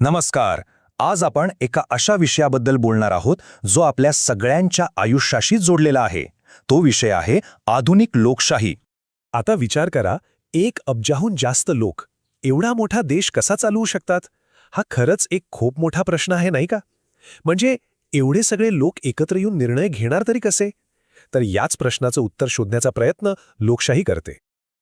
नमस्कार. आज आपण एका अशा विषयाबद्दल बोलणार आहोत जो आपल्या सगळ्यांच्या आयुष्याशी जोडलेला आहे. तो विषय आहे आधुनिक लोकशाही. आता विचार करा एक अब्जाहून जास्त लोक एवढा मोठा देश कसा चालवू शकतात? हा खरंच एक खूप मोठा प्रश्न आहे नाही का? म्हणजे एवढे सगळे लोक एकत्र येऊन निर्णय घेणार तरी कसे? तर याच प्रश्नाचं उत्तर शोधण्याचा प्रयत्न लोकशाही करते.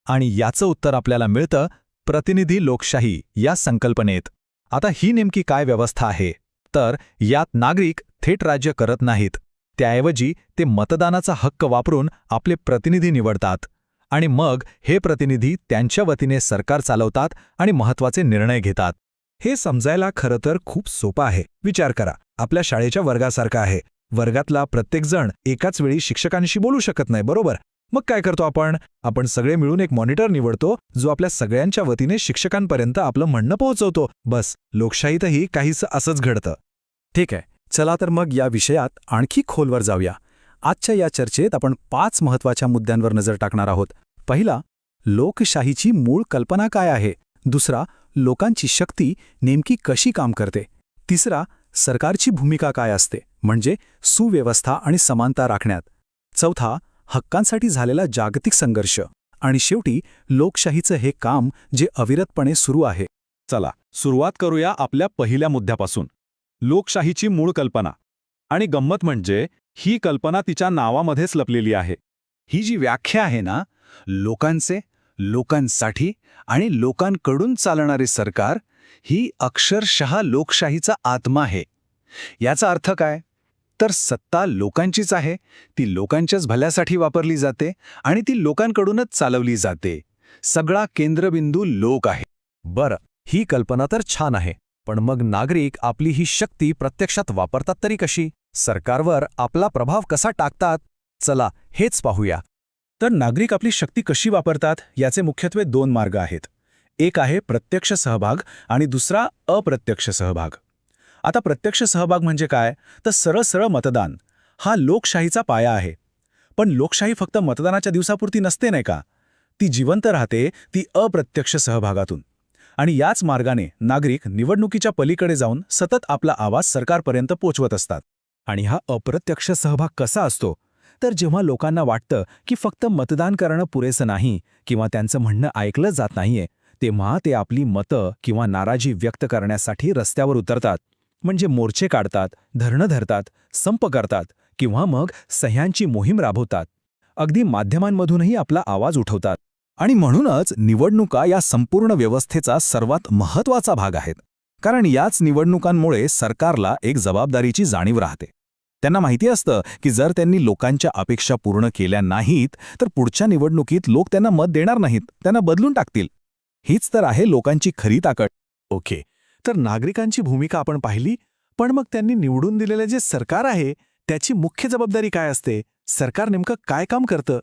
आणि याचं उत्तर आपल्याला मिळतं प्रतिनिधी लोकशाही या संकल्पनेत. आता ही नेमकी काय व्यवस्था आहे? तर यात नागरिक थेट राज्य करत नाहीत. त्याऐवजी ते मतदानाचा हक्क वापरून आपले प्रतिनिधी निवडतात. आणि मग हे प्रतिनिधी त्यांच्या वतीने सरकार चालवतात आणि महत्त्वाचे निर्णय घेतात. हे समजायला खरं तर खूप सोपं आहे. विचार करा. आपल्या शाळेच्या वर्गासारखं आहे. वर्गातला प्रत्येकजण एकाच वेळी शिक्षकांशी बोलू शकत नाही बरोबर? मग काय करतो आपण? आपण सगळे मिळून एक मॉनिटर निवडतो जो आपल्या सगळ्यांच्या वतीने शिक्षकांपर्यंत आपलं म्हणणं पोहोचवतो. बस लोकशाहीतही काहीसं असंच घडतं. ठीक आहे चला तर मग या विषयात आणखी खोलवर जाऊया. आजच्या या चर्चेत आपण पाच महत्त्वाच्या मुद्द्यांवर नजर टाकणार आहोत. पहिला लोकशाहीची मूळ कल्पना काय आहे? दुसरा लोकांची शक्ती नेमकी कशी काम करते? तिसरा सरकारची भूमिका काय असते? म्हणजे सुव्यवस्था आणि समानता राखण्यात. चौथा हक्कांसाठी झालेला जागतिक संघर्ष. आणि शेवटी लोकशाहीचं हे काम जे अविरतपणे सुरू आहे. चला सुरुवात करूया आपल्या पहिल्या मुद्द्यापासून. लोकशाहीची मूळ कल्पना. आणि गंमत म्हणजे ही कल्पना तिच्या नावामध्येच लपलेली आहे. ही जी व्याख्या आहे ना लोकांचे लोकांसाठी आणि लोकांकडून चालणारे सरकार ही अक्षरशः लोकशाहीचा आत्मा आहे. याचा अर्थ काय? तर सत्ता लोकांचीच आहे. ती लोकांच्याच भल्यासाठी वापरली जाते आणि ती लोकांकडूनच चालवली जाते. सगळा केंद्रबिंदू लोक आहे. बरं ही कल्पना तर छान आहे पण मग नागरिक आपली ही शक्ती प्रत्यक्षात वापरतात तरी कशी? सरकारवर आपला प्रभाव कसा टाकतात? चला हेच पाहूया. तर नागरिक आपली शक्ती कशी वापरतात याचे मुख्यत्वे दोन मार्ग आहेत. एक आहे प्रत्यक्ष सहभाग आणि दुसरा अप्रत्यक्ष सहभाग. आता प्रत्यक्ष सहभाग म्हणजे काय? तर सरळ सरळ मतदान. हा लोकशाहीचा पाया आहे. पण लोकशाही फक्त मतदानाच्या दिवसापुरती नसते नाही का? ती जिवंत राहते ती अप्रत्यक्ष सहभागातून. आणि याच मार्गाने नागरिक निवडणुकीच्या पलीकडे जाऊन सतत आपला आवाज सरकारपर्यंत पोचवत असतात. आणि हा अप्रत्यक्ष सहभाग कसा असतो? तर जेव्हा लोकांना वाटतं की फक्त मतदान करणं पुरेसं नाही किंवा त्यांचं म्हणणं ऐकलं जात नाहीये तेव्हा ते आपली मतं किंवा नाराजी व्यक्त करण्यासाठी रस्त्यावर उतरतात. म्हणजे मोर्चे काढतात धरणं धरतात संप करतात किंवा मग सह्यांची मोहीम राबवतात. अगदी माध्यमांमधूनही आपला आवाज उठवतात. आणि म्हणूनच निवडणुका या संपूर्ण व्यवस्थेचा सर्वात महत्त्वाचा भाग आहेत. कारण याच निवडणुकांमुळे सरकारला एक जबाबदारीची जाणीव राहते. त्यांना माहिती असतं की जर त्यांनी लोकांच्या अपेक्षा पूर्ण केल्या नाहीत तर पुढच्या निवडणुकीत लोक त्यांना मत देणार नाहीत त्यांना बदलून टाकतील. हीच तर आहे लोकांची खरी ताकद. ओके तर नागरिकांची भूमिका आपण पाहिली पण मग त्यांनी निवडून दिलेले जे सरकार आहे त्याची मुख्य जबाबदारी काय असते? सरकार नेमकं काय काम करतं?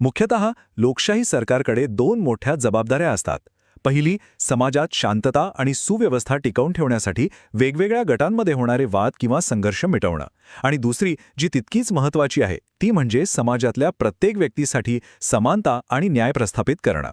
मुख्यतः लोकशाही सरकारकडे दोन मोठ्या जबाबदाऱ्या असतात. पहिली समाजात शांतता आणि सुव्यवस्था टिकवून ठेवण्यासाठी वेगवेगळ्या गटांमध्ये होणारे वाद किंवा संघर्ष मिटवणं. आणि दुसरी जी तितकीच महत्वाची आहे ती म्हणजे समाजातल्या प्रत्येक व्यक्तीसाठी समानता आणि न्याय प्रस्थापित करणं.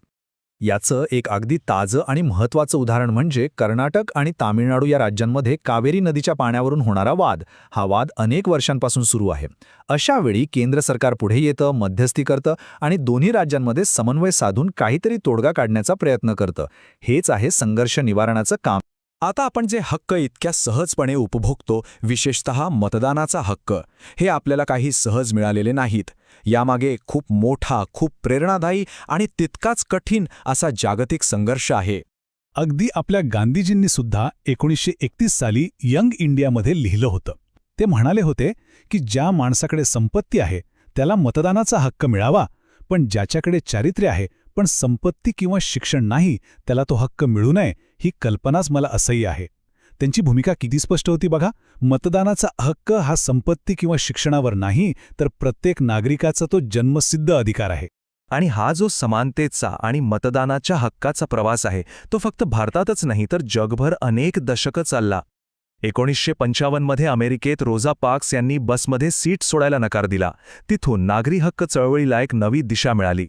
याचं एक अगदी ताजं आणि महत्त्वाचं उदाहरण म्हणजे कर्नाटक आणि तामिळनाडू या राज्यांमध्ये कावेरी नदीच्या पाण्यावरून होणारा वाद. हा वाद अनेक वर्षांपासून सुरू आहे. अशावेळी केंद्र सरकार पुढे येतं मध्यस्थी करतं आणि दोन्ही राज्यांमध्ये समन्वय साधून काहीतरी तोडगा काढण्याचा प्रयत्न करतं. हेच आहे संघर्ष निवारणाचं काम. आता आपण जे हक्क इतक्या सहजपणे उपभोगतो विशेषतः मतदानाचा हक्क हे आपल्याला काही सहज मिळालेले नाहीत. यामागे खूप मोठा खूप प्रेरणादायी आणि तितकाच कठीण असा जागतिक संघर्ष आहे. अगदी आपल्या गांधीजींनी सुद्धा एकोणीसशे एकतीस साली यंग इंडियामध्ये लिहिलं होतं. ते म्हणाले होते की ज्या माणसाकडे संपत्ती आहे त्याला मतदानाचा हक्क मिळावा पण ज्याच्याकडे चारित्र्य आहे पण संपत्ती किंवा शिक्षण नाही त्याला तो हक्क मिळू नये ही कल्पनाच मला असह्य आहे. त्यांची भूमिका किती स्पष्ट होती बघा. मतदानाचा हक्क हा संपत्ती किंवा शिक्षणावर नाही तर प्रत्येक नागरिकाचा तो जन्मसिद्ध अधिकार आहे. आणि हा जो समानतेचा आणि मतदानाच्या हक्काचा प्रवास आहे तो फक्त भारतातच नाही तर जगभर अनेक दशकं चालला. एकोणीसशे पंचावन्नमध्ये अमेरिकेत रोजा पार्क्स यांनी बसमध्ये सीट सोडायला नकार दिला. तिथून नागरी हक्क चळवळीला एक नवी दिशा मिळाली.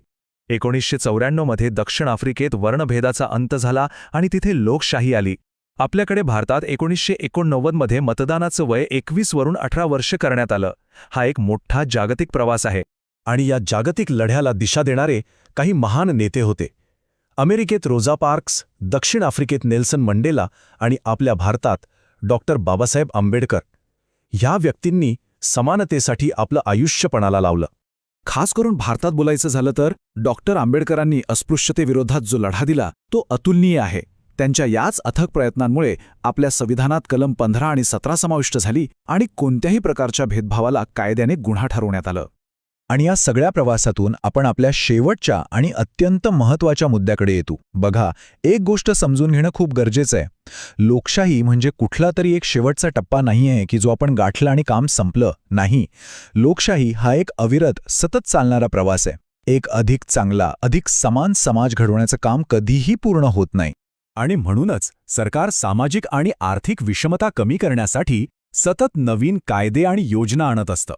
एकोणीसशे चौऱ्याण्णवमध्ये दक्षिण आफ्रिकेत वर्णभेदाचा अंत झाला आणि तिथे लोकशाही आली. आपल्याकडे भारतात एकोणीसशे एकोणनव्वदमध्ये मतदानाचं वय एकवीस वरून अठरा वर्ष करण्यात आलं. हा एक मोठा जागतिक प्रवास आहे. आणि या जागतिक लढ्याला दिशा देणारे काही महान नेते होते. अमेरिकेत रोजा पार्क्स दक्षिण आफ्रिकेत नेल्सन मंडेला आणि आपल्या भारतात डॉक्टर बाबासाहेब आंबेडकर. ह्या व्यक्तींनी समानतेसाठी आपलं आयुष्यपणाला लावलं. खास करून भारतात बोलायचं झालं तर डॉक्टर आंबेडकरांनी अस्पृश्यतेविरोधात जो लढा दिला तो अतुलनीय आहे. त्यांच्या याच अथक प्रयत्नांमुळे आपल्या संविधानात कलम पंधरा आणि सतरा समाविष्ट झाली आणि कोणत्याही प्रकारच्या भेदभावाला कायद्याने गुन्हा ठरवण्यात आलं. आणि या सगळ्या प्रवासातून आपण आपल्या शेवटच्या आणि अत्यंत महत्त्वाच्या मुद्द्याकडे येतो. बघा एक गोष्ट समजून घेणं खूप गरजेचं आहे. लोकशाही म्हणजे कुठला तरी एक शेवटचा टप्पा नाही आहे की जो आपण गाठला आणि काम संपलं. नाही. लोकशाही हा एक अविरत सतत चालणारा प्रवास आहे. एक अधिक चांगला अधिक समान समाज घडवण्याचं काम कधीही पूर्ण होत नाही. आणि म्हणूनच सरकार सामाजिक आणि आर्थिक विषमता कमी करण्यासाठी सतत नवीन कायदे आणि योजना आणत असतं.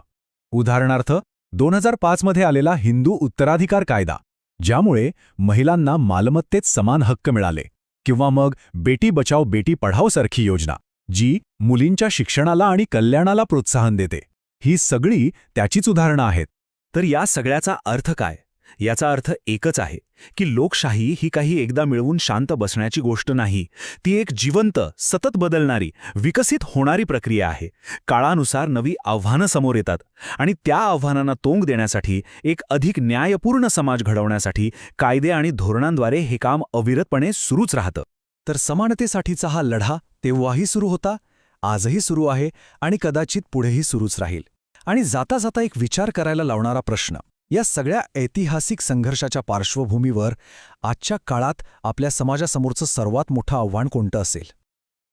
उदाहरणार्थ दोन हजार पाचमध्ये आलेला हिंदू उत्तराधिकार कायदा ज्यामुळे महिलांना मालमत्तेत समान हक्क मिळाले किंवा मग बेटी बचाव बेटी पढावसारखी योजना जी मुलींच्या शिक्षणाला आणि कल्याणाला प्रोत्साहन देते. ही सगळी त्याचीच उदाहरणं आहेत. तर या सगळ्याचा अर्थ काय? याचा अर्थ एकच आहे की लोकशाही ही काही एकदा मिळवून शांत बसण्याची गोष्ट नाही ती एक जिवंत सतत बदलणारी विकसित होणारी प्रक्रिया आहे. काळानुसार नवी आव्हानं समोर येतात आणि त्या आव्हानांना तोंग देण्यासाठी एक अधिक न्यायपूर्ण समाज घडवण्यासाठी कायदे आणि धोरणांद्वारे हे काम अविरतपणे सुरूच राहतं. तर समानतेसाठीचा हा लढा तेव्हाही सुरू होता आजही सुरू आहे आणि कदाचित पुढेही सुरूच राहील. आणि जाता जाता एक विचार करायला लावणारा प्रश्न या सगळ्या ऐतिहासिक संघर्षाच्या पार्श्वभूमीवर आजच्या काळात आपल्या समाजासमोरचं सर्वात मोठं आव्हान कोणतं असेल?